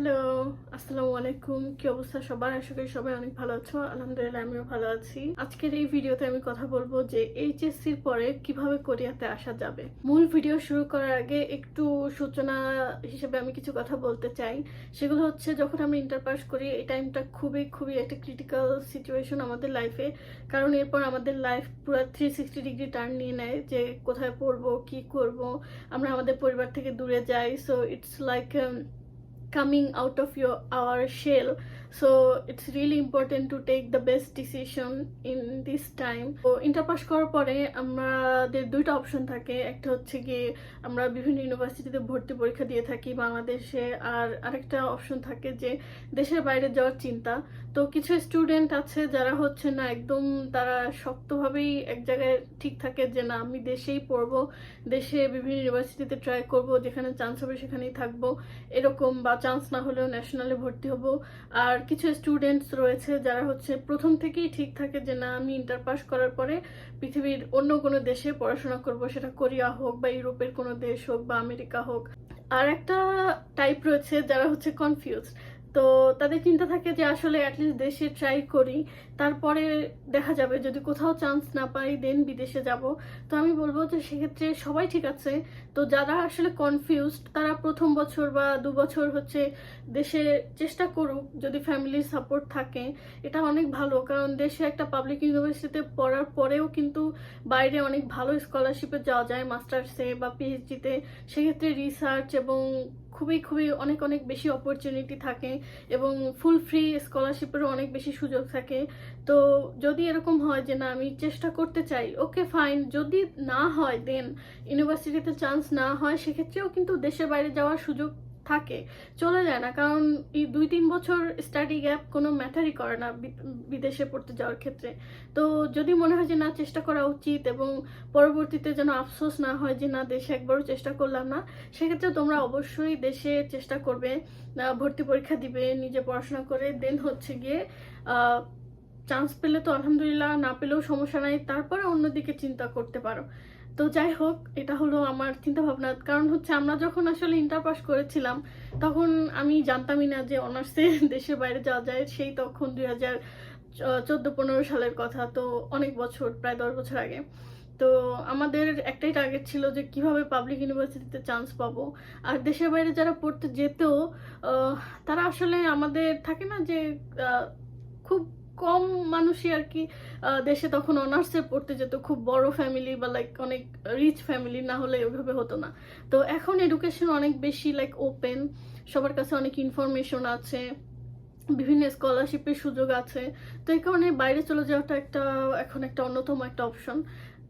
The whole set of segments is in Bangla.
হ্যালো আসসালামু আলাইকুম। কি অবস্থা সবার? আশা করি সবাই অনেক ভালো আছো। আলহামদুলিল্লাহ, আমিও ভালো আছি। আজকের এই ভিডিওতে আমি কথা বলব যে এইচএসসির পরে কীভাবে কোরিয়াতে আসা যাবে। মূল ভিডিও শুরু করার আগে একটু সূচনা হিসেবে আমি কিছু কথা বলতে চাই। সেগুলো হচ্ছে, যখন আমি ইন্টার পাস করি, এই টাইমটা খুবই খুবই একটা ক্রিটিক্যাল সিচুয়েশন আমাদের লাইফে কারণ এরপর আমাদের লাইফ পুরো থ্রি সিক্সটি ডিগ্রি টার্ন নিয়ে নেয় যে কোথায় পড়ব, কি করব। আমরা আমাদের পরিবার থেকে দূরে যাই so it's like coming out of your, our shell. So, it's really important to take the best decision in this time. তো ইন্টার পাস করার পরে আমাদের দুইটা অপশন থাকে। একটা হচ্ছে গিয়ে আমরা বিভিন্ন ইউনিভার্সিটিতে ভর্তি পরীক্ষা দিয়ে থাকি বাংলাদেশে। আর আরেকটা অপশন থাকে যে দেশের বাইরে যাওয়ার চিন্তা। তো কিছু স্টুডেন্ট আছে যারা হচ্ছে না একদম তারা শক্তভাবেই এক জায়গায় ঠিক থাকে যে না, আমি দেশেই পড়ব, দেশে বিভিন্ন ইউনিভার্সিটিতে ট্রাই করব, যেখানে চান্স হবে সেখানেই থাকব। এরকম বা চান্স না হলেও ন্যাশনালে ভর্তি হব। আর কিছু স্টুডেন্টস রয়েছে যারা হচ্ছে প্রথম থেকেই ঠিক থাকে যে না, আমি ইন্টার পাস করার পরে পৃথিবীর অন্য কোনো দেশে পড়াশোনা করব, সেটা কোরিয়া হোক বা ইউরোপের কোনো দেশ হোক বা আমেরিকা হোক। আর একটা টাইপ রয়েছে যারা হচ্ছে কনফিউজ তো তাদের চিন্তা থাকে যে আসলে অ্যাটলিস্ট দেশে ট্রাই করি। তারপরে দেখা যাবে, যদি কোথাও চান্স না পাই দেন বিদেশে যাব। তো আমি বলব যে সেক্ষেত্রে সবাই ঠিক আছে। তো যারা আসলে কনফিউজড তারা প্রথম বছর বা দু বছর হচ্ছে দেশে চেষ্টা করুক, যদি ফ্যামিলির সাপোর্ট থাকে। এটা অনেক ভালো, কারণ দেশে একটা পাবলিক ইউনিভার্সিটিতে পড়ার পরেও কিন্তু বাইরে অনেক ভালো স্কলারশিপে যাওয়া যায় মাস্টার্সে বা পিএইচডিতে সেক্ষেত্রে রিসার্চ এবং খুবই খুবই অনেক অনেক বেশি অপরচুনিটি থাকে এবং ফুল ফ্রি স্কলারশিপেরও অনেক বেশি সুযোগ থাকে। তো যদি এরকম হয় যে না, আমি চেষ্টা করতে চাই ওকে ফাইন যদি না হয় দেন ইউনিভার্সিটিতে চান্স না হয়, সেক্ষেত্রেও কিন্তু দেশের বাইরে যাওয়ার সুযোগ থাকে। চলে যায় না, কারণ এই দুই তিন বছর স্টাডি গ্যাপ কোনো ম্যাটারই করে না বিদেশে পড়তে যাওয়ার ক্ষেত্রে। তো যদি মনে হয় যে না, চেষ্টা করা উচিত এবং পরবর্তীতে যেন আফসোস না হয় যে না, দেশে একবারও চেষ্টা করলাম না, সেক্ষেত্রে তোমরা অবশ্যই দেশে চেষ্টা করবে ভর্তি পরীক্ষা দিবে, নিজে পড়াশোনা করে দেন হচ্ছে গিয়ে চান্স পেলে তো আলহামদুলিল্লাহ, না পেলেও সমস্যা নাই, তারপরে অন্যদিকে চিন্তা করতে পারো। তো যাই হোক এটা হলো আমার চিন্তা ভাবনা কারণ হচ্ছে আমরা যখন আসলে ইন্টার পাস করেছিলাম তখন আমি জানতামই না যে অনার্সে দেশের বাইরে যাওয়া যায়। সেই তখন দুই হাজার চোদ্দ পনেরো সালের কথা তো অনেক বছর প্রায় দশ বছর আগে। তো আমাদের একটাই টার্গেট ছিল যে কীভাবে পাবলিক ইউনিভার্সিটিতে চান্স পাবো। আর দেশের বাইরে যারা পড়তে আহ, তারা আসলে আমাদের থাকে না যে খুব কম মানুষই আর কি দেশে তখন অনার্সে পড়তে যেত, খুব বড় ফ্যামিলি বা লাইক অনেক রিচ ফ্যামিলি না হলে ওইভাবে হতো না। তো এখন এডুকেশন অনেক বেশি লাইক ওপেন সবার কাছে অনেক ইনফরমেশন আছে, বিভিন্ন স্কলারশিপের সুযোগ আছে। তো এই কারণে বাইরে চলে যাওয়াটা একটা, এখন একটা অন্যতম একটা অপশন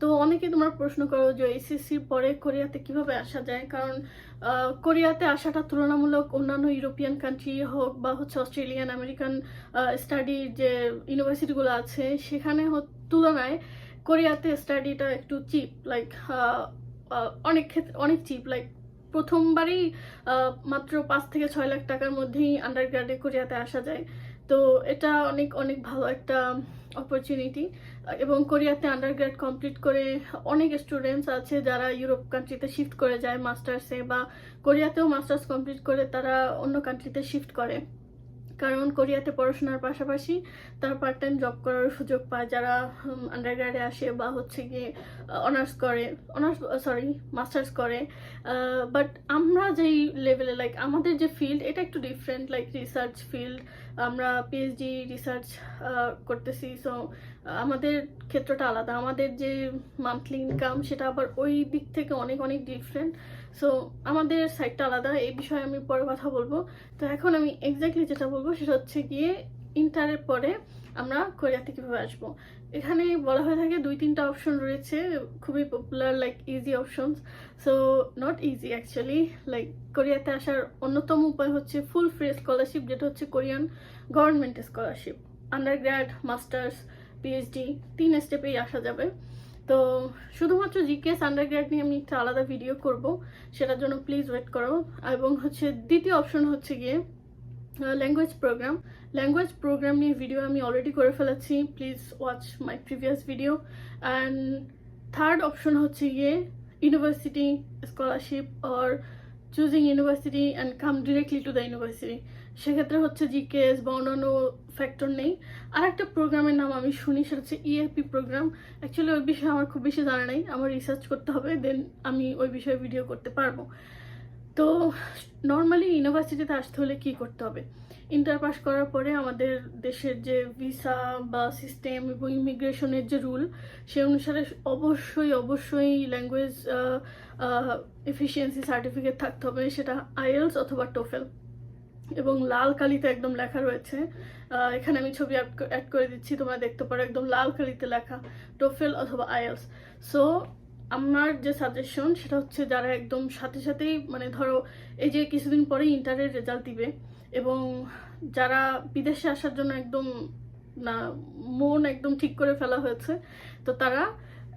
তো অনেকে তোমরা প্রশ্ন করো যে এসএসসির পরে কোরিয়াতে কীভাবে আসা যায়? কারণ কোরিয়াতে আসাটা তুলনামূলক অন্যান্য ইউরোপিয়ান কান্ট্রি হোক বা হচ্ছে অস্ট্রেলিয়ান আমেরিকান স্টাডির যে ইউনিভার্সিটিগুলো আছে, সেখানে তুলনায় কোরিয়াতে স্টাডিটা একটু চিপ লাইক অনেক ক্ষেত্রে অনেক চিপ লাইক প্রথমবারই মাত্র পাঁচ থেকে ছয় লাখ টাকার মধ্যেই আন্ডার গ্রাডে কোরিয়াতে আসা যায়। তো এটা অনেক অনেক ভালো একটা অপরচুনিটি এবং কোরিয়াতে আন্ডারগ্রেড কমপ্লিট করে অনেক স্টুডেন্টস আছে যারা ইউরোপ কান্ট্রিতে শিফট করে যায় মাস্টার্সে বা কোরিয়াতেও মাস্টার্স কমপ্লিট করে তারা অন্য কান্ট্রিতে শিফট করে। কারণ কোরিয়াতে পড়াশোনার পাশাপাশি তারা পার্ট টাইম জব করার সুযোগ পায় যারা আন্ডারগ্রেডে আসে বা হচ্ছে গিয়ে অনার্স করে অনার্স সরি মাস্টার্স করে। বাট আমরা যেই লেভেলে লাইক আমাদের যে ফিল্ড এটা একটু ডিফারেন্ট লাইক রিসার্চ ফিল্ড আমরা পিএইচডি রিসার্চ করতেছি সো আমাদের ক্ষেত্রটা আলাদা। আমাদের যে মান্থলি ইনকাম সেটা আবার ওই দিক থেকে অনেক অনেক ডিফারেন্ট সো আমাদের সাইডটা আলাদা, এই বিষয়ে আমি পরে কথা বলব। তো এখন আমি এক্স্যাক্টলি যেটা বলব, সেটা হচ্ছে গিয়ে ইন্টারের পরে আমরা কোরিয়াতে কীভাবে আসব। এখানে বলা হয়ে থাকে দুই, তিনটা অপশন রয়েছে, খুবই popular like easy options so not easy actually like কোরিয়াতে আসার অন্যতম উপায় হচ্ছে ফুল ফ্রি স্কলারশিপ যেটা হচ্ছে Korean government scholarship undergrad masters PhD তিন স্টেপেই আসা যাবে। তো শুধুমাত্র জিকেএস আন্ডারগ্র্যাড নিয়ে আমি একটা আলাদা ভিডিও করব, সেটার জন্য প্লিজ ওয়েট করো। এবং হচ্ছে দ্বিতীয় অপশন হচ্ছে গিয়ে ল্যাঙ্গুয়েজ প্রোগ্রাম ল্যাঙ্গুয়েজ প্রোগ্রাম নিয়ে ভিডিও আমি অলরেডি করে ফেলেছি please watch my previous video and third option হচ্ছে গিয়ে university scholarship or choosing university and come directly to the university সেক্ষেত্রে হচ্ছে জিকেএস বা অন্যান্য ফ্যাক্টর নেই। আর একটা প্রোগ্রামের নাম আমি শুনি, সেটা হচ্ছে ইএপি প্রোগ্রাম অ্যাকচুয়ালি ওই বিষয়ে আমার খুব বেশি জানা নেই। আমার রিসার্চ করতে হবে দেন আমি ওই বিষয়ে ভিডিও করতে পারব। তো নর্মালি ইউনিভার্সিটিতে আসতে হলে কি করতে হবে? ইন্টার পাস করার পরে আমাদের দেশের যে ভিসা বা সিস্টেম এবং ইমিগ্রেশনের যে রুল সে অনুসারে অবশ্যই অবশ্যই ল্যাঙ্গুয়েজ এফিসিয়েন্সি সার্টিফিকেট থাকতে হবে, সেটা আইএলস অথবা টোফেল এবং লাল কালিতে একদম লেখা রয়েছে। এখানে আমি ছবি অ্যাড করে দিচ্ছি, তোমরা দেখতে পারো একদম লাল কালিতে লেখা, টোফেল অথবা আইএলস সো আমার যে সাজেশন সেটা হচ্ছে যারা একদম সাথে সাথেই মানে ধরো এই যে কিছুদিন পরে ইন্টারের রেজাল্ট দিবে এবং যারা বিদেশে আসার জন্য একদম, না, মন একদম ঠিক করে ফেলা হয়েছে, তো তারা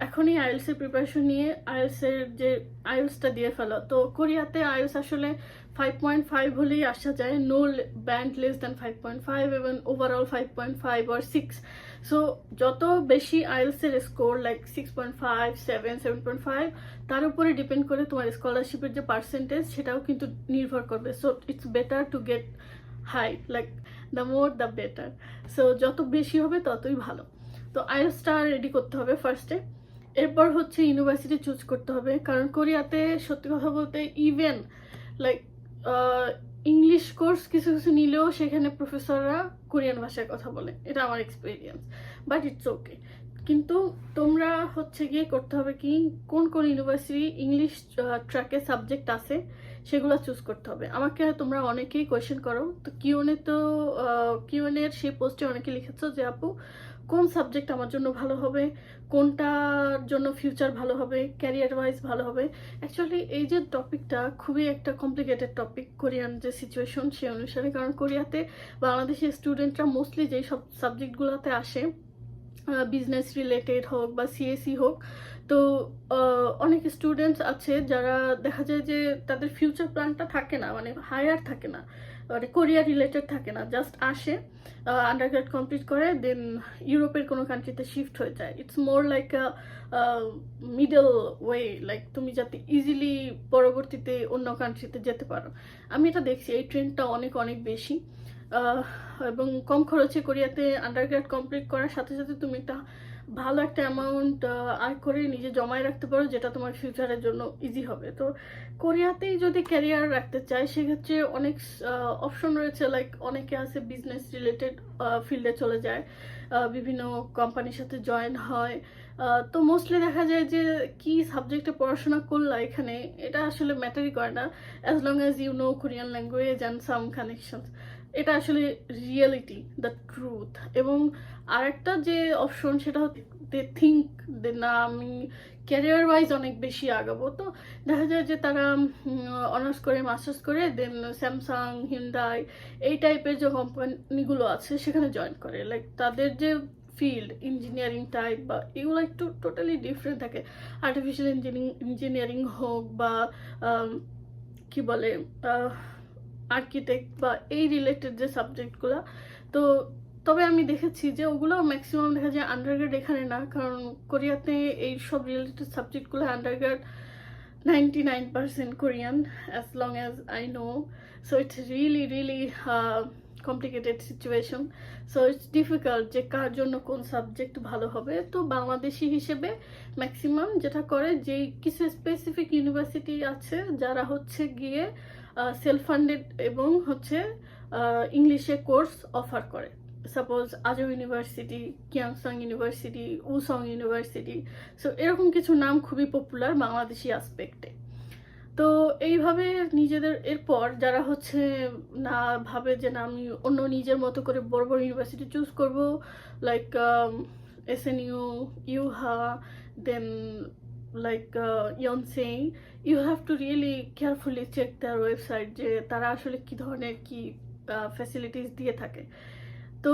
এখনই আইএলসের প্রিপারেশন নিয়ে আইএলসের যে আইএলসটা দিয়ে ফেলো। তো কোরিয়াতে আইএলস আসলে ফাইভ পয়েন্ট ফাইভ হলেই আসা যায়। No band less than five point five এবং ওভারঅল ফাইভ পয়েন্ট ফাইভ আর সিক্স সো যত বেশি আইএলসের score like six point five seven seven point five তার উপরে ডিপেন্ড করে তোমার স্কলারশিপের যে পার্সেন্টেজ সেটাও কিন্তু নির্ভর করবে। So it's better to get high like the more the better so যত বেশি হবে ততই ভালো। তো আইএলসটা রেডি করতে হবে ফার্স্টে এরপর হচ্ছে ইউনিভার্সিটি চুজ করতে হবে। কারণ কোরিয়াতে সত্যি কথা বলতে ইভেন লাইক ইংলিশ কোর্স কিছু কিছু নিলেও সেখানে প্রফেসররা কোরিয়ান ভাষায় কথা বলে। এটা আমার এক্সপিরিয়েন্স বাট ইটস ওকে কিন্তু তোমরা হচ্ছে গিয়ে করতে হবে কি, কোন কোন ইউনিভার্সিটি ইংলিশ ট্র্যাকে সাবজেক্ট আছে সেগুলো চুজ করতে হবে। আমাকে তোমরা অনেকেই কোয়েশ্চেন করো। তো কিউনে তো কিউনের সেই পোস্টে অনেকে লিখেছো যে, আপু, কোন সাবজেক্ট আমার জন্য ভালো হবে? কোনটার জন্য ফিউচার ভালো হবে? ক্যারিয়ার ওয়াইজ ভালো হবে? অ্যাকচুয়ালি এই যে টপিকটা খুবই একটা কমপ্লিকেটেড টপিক কোরিয়ান যে সিচুয়েশন সে অনুসারে। কারণ কোরিয়াতে বাংলাদেশের স্টুডেন্টরা মোস্টলি যেই সব সাবজেক্টগুলোতে আসে বিজনেস রিলেটেড হোক বা সিএসি হোক, তো অনেক স্টুডেন্টস আছে যারা দেখা যায় যে তাদের ফিউচার প্ল্যানটা থাকে না মানে হায়ার থাকে না মানে কোরিয়া রিলেটেড থাকে না জাস্ট আসে আন্ডারগ্রেড কমপ্লিট করে দেন ইউরোপের কোনো কান্ট্রিতে শিফট হয়ে যায়। It's more like a middle way like তুমি যাতে ইজিলি পরবর্তীতে অন্য কান্ট্রিতে যেতে পারো। আমি এটা দেখছি, এই ট্রেন্ডটা অনেক অনেক বেশি। এবং কম খরচে কোরিয়াতে আন্ডারগ্রেড কমপ্লিট করার সাথে সাথে তুমি একটা ভালো একটা অ্যামাউন্ট আয় করে নিজে জমায় রাখতে পারো, যেটা তোমার ফিউচারের জন্য ইজি হবে। তো কোরিয়াতেই যদি ক্যারিয়ার রাখতে চাই, সেক্ষেত্রে অনেক অপশন রয়েছে লাইক অনেকে আছে বিজনেস রিলেটেড ফিল্ডে চলে যায় বিভিন্ন কোম্পানির সাথে জয়েন হয়। তো মোস্টলি দেখা যায় যে কি সাবজেক্টে পড়াশোনা করলা এখানে, এটা আসলে ম্যাটারই করে না। As long as you know Korean language and some connections এটা আসলে রিয়েলিটি দ্য ট্রুথ এবং আরেকটা যে অপশন সেটা হচ্ছে দে থিঙ্ক দে না, আমি ক্যারিয়ার ওয়াইজ অনেক বেশি আগাবো। তো দেখা যায় যে তারা অনার্স করে মাস্টার্স করে দেন স্যামসাং হিন্দাই এই টাইপের যে কোম্পানিগুলো আছে সেখানে জয়েন করে। লাইক তাদের যে ফিল্ড ইঞ্জিনিয়ারিং টাইপ বা এগুলো একটু টোটালি ডিফারেন্ট থাকে। আর্টিফিশিয়াল ইঞ্জিনিয়ারিং ইঞ্জিনিয়ারিং হোক বা কি বলে আর্কিটেক্ট বা এই রিলেটেড যে সাবজেক্টগুলো তো তবে আমি দেখেছি যে ওগুলো ম্যাক্সিমাম দেখা যায় আন্ডারগ্রেড এখানে না, কারণ কোরিয়াতে এই সব রিলেটেড সাবজেক্টগুলো undergrad ninety nine percent Korean as long as I know so it's really really complicated situation so it's difficult যে কার জন্য কোন সাবজেক্ট ভালো হবে। তো বাংলাদেশি হিসেবে ম্যাক্সিমাম যেটা করে যে কিছু স্পেসিফিক ইউনিভার্সিটি আছে, যারা হচ্ছে গিয়ে সেলফ ফান্ডেড এবং হচ্ছে ইংলিশে কোর্স অফার করে। Suppose Ajou university Kyungsung university Woosong university so এরকম কিছু নাম খুবই পপুলার বাংলাদেশি আসপেক্টে তো এইভাবে নিজেদের, এরপর যারা হচ্ছে না ভাবে যে না আমি অন্য নিজের মতো করে বড় বড় ইউনিভার্সিটি চুজ করব like S N U Ewha then like Yonsei you have to really carefully check their website যে তারা আসলে কি ধরনের কি ফ্যাসিলিটিস দিয়ে থাকে। তো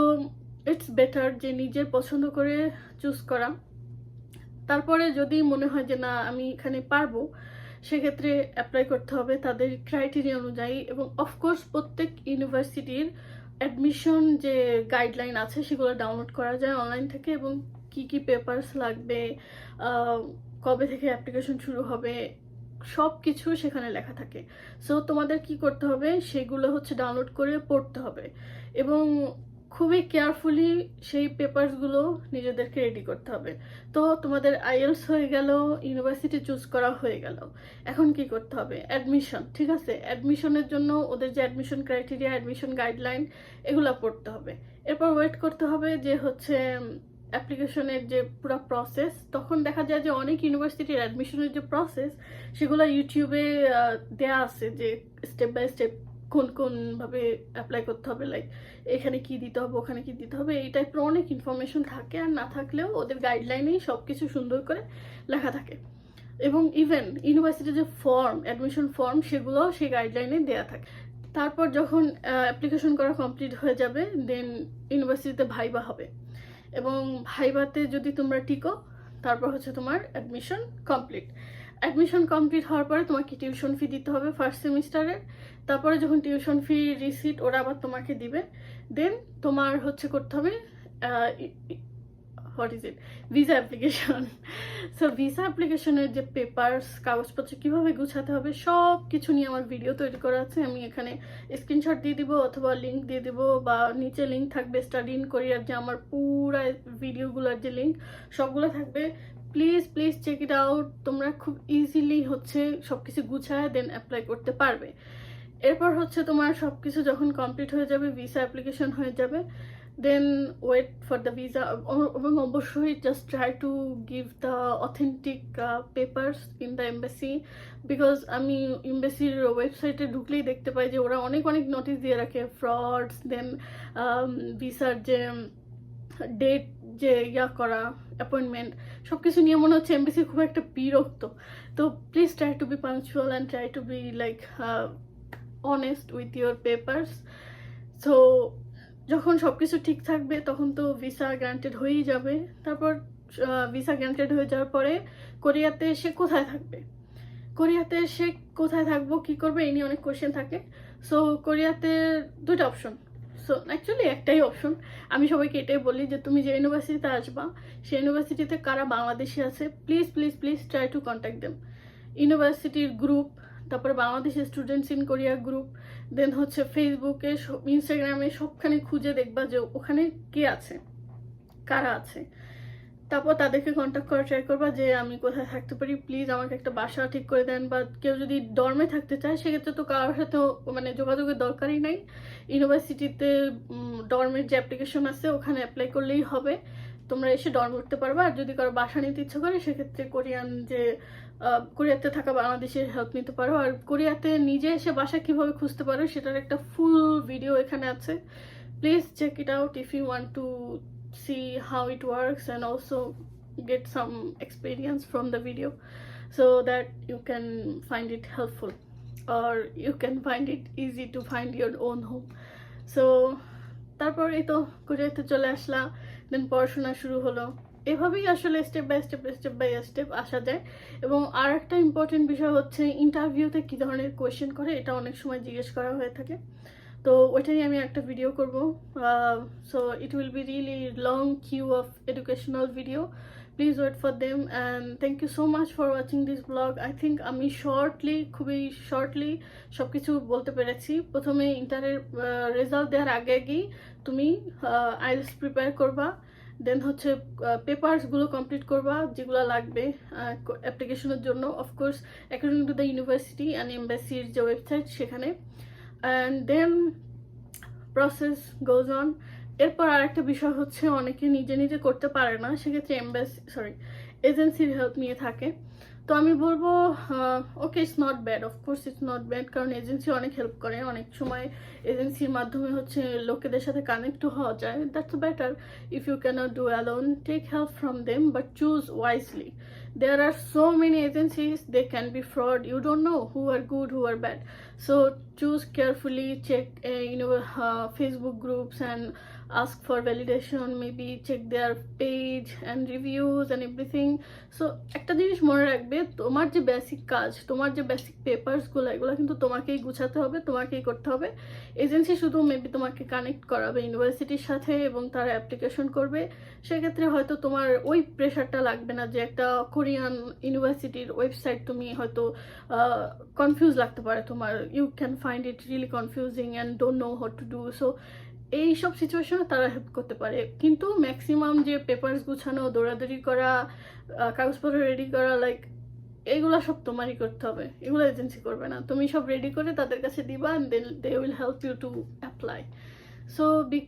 ইটস বেটার যে নিজের পছন্দ করে চুজ করা। তারপরে যদি মনে হয় যে না, আমি এখানে পারব, সেক্ষেত্রে অ্যাপ্লাই করতে হবে তাদের ক্রাইটেরিয়া অনুযায়ী এবং অফকোর্স প্রত্যেক ইউনিভার্সিটির অ্যাডমিশন যে গাইডলাইন আছে সেগুলো ডাউনলোড করা যায় অনলাইন থেকে এবং কি কি পেপারস লাগবে কবে থেকে অ্যাপ্লিকেশন শুরু হবে সব কিছু সেখানে লেখা থাকে। সো তোমাদের কি করতে হবে? সেগুলো হচ্ছে ডাউনলোড করে পড়তে হবে। এবং খুবই কেয়ারফুলি সেই পেপারসগুলো নিজেদেরকে রেডি করতে হবে। তো, তোমাদের আইএলস হয়ে গেল ইউনিভার্সিটি চুজ করা হয়ে গেল। এখন কি করতে হবে? অ্যাডমিশন ঠিক আছে? অ্যাডমিশনের জন্য ওদের যে অ্যাডমিশন ক্রাইটেরিয়া অ্যাডমিশন গাইডলাইন এগুলো পড়তে হবে। এরপর ওয়েট করতে হবে যে হচ্ছে অ্যাপ্লিকেশনের যে পুরো প্রসেস তখন দেখা যায় যে অনেক ইউনিভার্সিটির অ্যাডমিশনের যে প্রসেস সেগুলো ইউটিউবে দেয়া আছে যে স্টেপ বাই স্টেপ কোন কোনভাবে অ্যাপ্লাই করতে হবে লাইক এখানে কি দিতে হবে, ওখানে কি দিতে হবে, এই টাইপের অনেক ইনফরমেশন থাকে আর না থাকলেও ওদের গাইডলাইনেই সব কিছু সুন্দর করে লেখা থাকে। এবং ইভেন ইউনিভার্সিটির যে ফর্ম অ্যাডমিশন ফর্ম সেগুলোও সেই গাইডলাইনে দেওয়া থাকে। তারপর যখন অ্যাপ্লিকেশন করা কমপ্লিট হয়ে যাবে দেন ইউনিভার্সিটিতে ভাইবা হবে। এবং ভাইবাতে যদি তোমরা টিকো, তারপর হচ্ছে তোমার অ্যাডমিশন কমপ্লিট অ্যাডমিশন কমপ্লিট হওয়ার পরে তোমাকে টিউশন ফি দিতে হবে ফার্স্ট সেমিস্টারের তারপরে যখন টিউশন ফি রিসিট ওরা আবার তোমাকে দিবে। দেন তোমার হচ্ছে করতে হবে what is it visa application so visa অ্যাপ্লিকেশনের যে পেপার্স কাগজপত্র কীভাবে গুছাতে হবে সব কিছু নিয়ে আমার ভিডিও তৈরি করা আছে। আমি এখানে স্ক্রিনশট দিয়ে দিব অথবা লিঙ্ক দিয়ে দিব বা নিচে লিঙ্ক থাকবে স্টাডি ইন কোরিয়ার যে আমার পুরা ভিডিওগুলোর যে লিঙ্ক সবগুলো থাকবে। Please please check it out তোমরা খুব ইজিলি হচ্ছে সব কিছু গুছায় দেন অ্যাপ্লাই করতে পারবে। এরপর হচ্ছে তোমার সব কিছু যখন কমপ্লিট হয়ে যাবে ভিসা অ্যাপ্লিকেশন হয়ে যাবে। Then wait for the visa এবং অবশ্যই just try to give the authentic papers in the embassy because আমি এম্বাসির ওয়েবসাইটে ঢুকলেই দেখতে পাই যে ওরা অনেক অনেক নোটিশ দিয়ে রাখে। ফ্রডস দেন ভিসার যে ডেট যে ইয়া করা অ্যাপয়েন্টমেন্ট সব কিছু নিয়ে মনে হচ্ছে এমবিসি খুব একটা বিরক্ত। তো please try to be punctual and try to be like honest with your papers so যখন সব কিছু ঠিক থাকবে, তখন তো ভিসা গ্রান্টেড হয়েই যাবে। তারপর ভিসা গ্রান্টেড হয়ে যাওয়ার পরে কোরিয়াতে এসে কোথায় থাকবে? কোরিয়াতে এসে কোথায় থাকব, কি করবে, এই নিয়ে অনেক কোয়েশ্চেন থাকে। সো কোরিয়াতে দুটো অপশন সো অ্যাকচুয়ালি একটাই অপশন আমি সবাইকে এটাই বলি যে, তুমি যে ইউনিভার্সিটিতে আসবা, সেই ইউনিভার্সিটিতে কারা বাংলাদেশি আছে please please please try to contact them ইউনিভার্সিটির গ্রুপ তারপরে বাংলাদেশের students in Korea group then হচ্ছে ফেসবুকে ইনস্টাগ্রামে সবখানে খুঁজে দেখবা যে ওখানে কে আছে, কারা আছে। তারপর তাদেরকে কন্ট্যাক্ট করা ট্রাই করবা যে আমি কোথায় থাকতে পারি প্লিজ আমাকে একটা বাসা ঠিক করে দেন। বা কেউ যদি ডর্মে থাকতে চায়, সেক্ষেত্রে তো কারোর সাথেও মানে যোগাযোগের দরকারই নাই। ইউনিভার্সিটিতে ডর্মের যে অ্যাপ্লিকেশন আছে, ওখানে অ্যাপ্লাই করলেই হবে। তোমরা এসে ডর্ম উঠতে পারবা। আর যদি কারও বাসা নিতে ইচ্ছে করে, সেক্ষেত্রে কোরিয়ান যে কোরিয়াতে থাকা বাংলাদেশের হেল্প নিতে পারো। আর কোরিয়াতে নিজে এসে বাসা কীভাবে খুঁজতে পারো সেটার একটা ফুল ভিডিও এখানে আছে। Please check it out if you want to see how it works and also get some experience from the video so that you can find it helpful or you can find it easy to find your own home so তারপর এই তো কোরিয়াতে চলে আসলাম দেন পড়াশোনা শুরু হলো। এভাবেই আসলে step by step step by step আসা যায়। এবং আর একটা ইম্পর্টেন্ট বিষয় হচ্ছে ইন্টারভিউতে কী ধরনের কোয়েশ্চেন করে, এটা অনেক সময় জিজ্ঞেস করা হয়ে থাকে। তো ওইটাই আমি একটা ভিডিও করব। So it will be really long queue of educational video please wait for them and thank you so much for watching this blog I think আমি শর্টলি খুবই শর্টলি সব কিছু বলতে পেরেছি। প্রথমে ইন্টারের রেজাল্ট দেওয়ার আগে আগেই তুমি আইএলস প্রিপেয়ার করবা। দেন হচ্ছে পেপারসগুলো কমপ্লিট করবা, যেগুলো লাগবে অ্যাপ্লিকেশনের জন্য of course according to the university and এম্বাসির যে ওয়েবসাইট সেখানে। And then process goes on এরপর আরেকটা বিষয় হচ্ছে, অনেকে নিজে নিজে করতে পারে না, সেক্ষেত্রে এম্বাসি সরি এজেন্সির হেল্প নিয়ে থাকে। তো আমি বলব okay it's not bad of course it's not bad কারণ এজেন্সি অনেক হেল্প করে। অনেক সময় এজেন্সির মাধ্যমে হচ্ছে লোকেদের সাথে কানেক্ট হওয়া যায়। That's better if you can't do alone take help from them but choose wisely there are so many agencies they can be fraud. You don't know who are good who are bad. So uh, you know uh, facebook groups and ask for validation, maybe check their page and reviews and everything. So, একটা জিনিস মনে রাখবে, তোমার যে বেসিক কাজ, তোমার যে বেসিক পেপারসগুলো এগুলো কিন্তু তোমাকেই গুছাতে হবে, তোমাকেই করতে হবে। এজেন্সি শুধু মেবি তোমাকে কানেক্ট করাবে ইউনিভার্সিটির সাথে এবং তারা অ্যাপ্লিকেশন করবে। সেক্ষেত্রে হয়তো তোমার ওই প্রেশারটা লাগবে না যে একটা কোরিয়ান ইউনিভার্সিটির ওয়েবসাইট তুমি হয়তো কনফিউজ লাগতে পারে তোমার। You can find it really confusing and don't know how to do so এই সব সিচুয়েশনে তারা হেল্প করতে পারে। কিন্তু ম্যাক্সিমাম যে পেপার্স গুছানো, দৌড়াদৌড়ি করা কাগজপত্র রেডি করা লাইক এগুলো সব তোমারই করতে হবে। এগুলো এজেন্সি করবে না। তুমি সব রেডি করে তাদের কাছে দিবা then they will help you to apply so be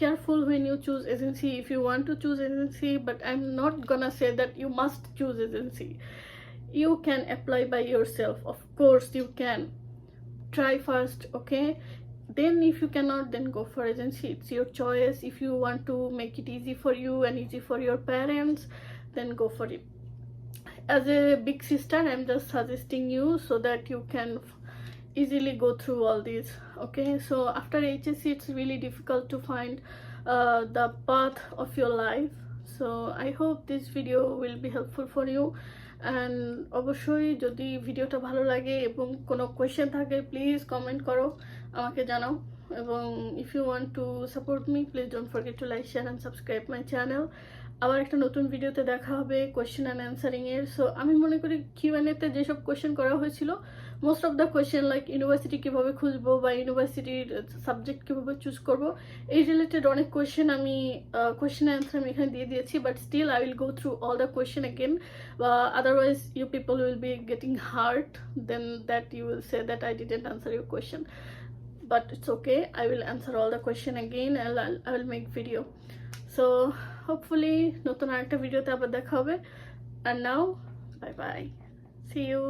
careful when you choose agency if you want to choose agency but I am not gonna say that you must choose agency you can apply by yourself of course you can try first okay then if you cannot then go for agency it's your choice if you want to make it easy for you and easy for your parents then go for it as a big sister i'm just suggesting you so that you can easily go through all these okay so after hsc it's really difficult to find uh, the path of your life so i hope this video will be helpful for you and অবশ্যই যদি ভিডিওটা ভালো লাগে এবং কোনো কোয়েশ্চেন থাকে প্লিজ কমেন্ট করো আমাকে জানাও এবং if you want to support me please don't forget to like share and subscribe my channel আবার একটা নতুন ভিডিওতে দেখা হবে কোয়েশ্চেন অ্যান্ড অ্যান্সারিং এর। সো আমি মনে করি কিউএনএতে যেসব কোয়েশ্চেন করা হয়েছিল most of the question like university কীভাবে খুঁজবো বা ইউনিভার্সিটির সাবজেক্ট কীভাবে চুজ করব, এই রিলেটেড অনেক কোয়েশ্চেন আমি কোয়েশ্চেন অ্যান্সার আমি এখানে দিয়ে দিয়েছি but still I will go through all the question again বা otherwise you people will be getting hurt then that you will say that I didn't answer your question but it's okay i will answer all the question again and I'll, i will make video so hopefully নতুন আরেকটা ভিডিওতে আবার দেখা হবে and now bye bye see you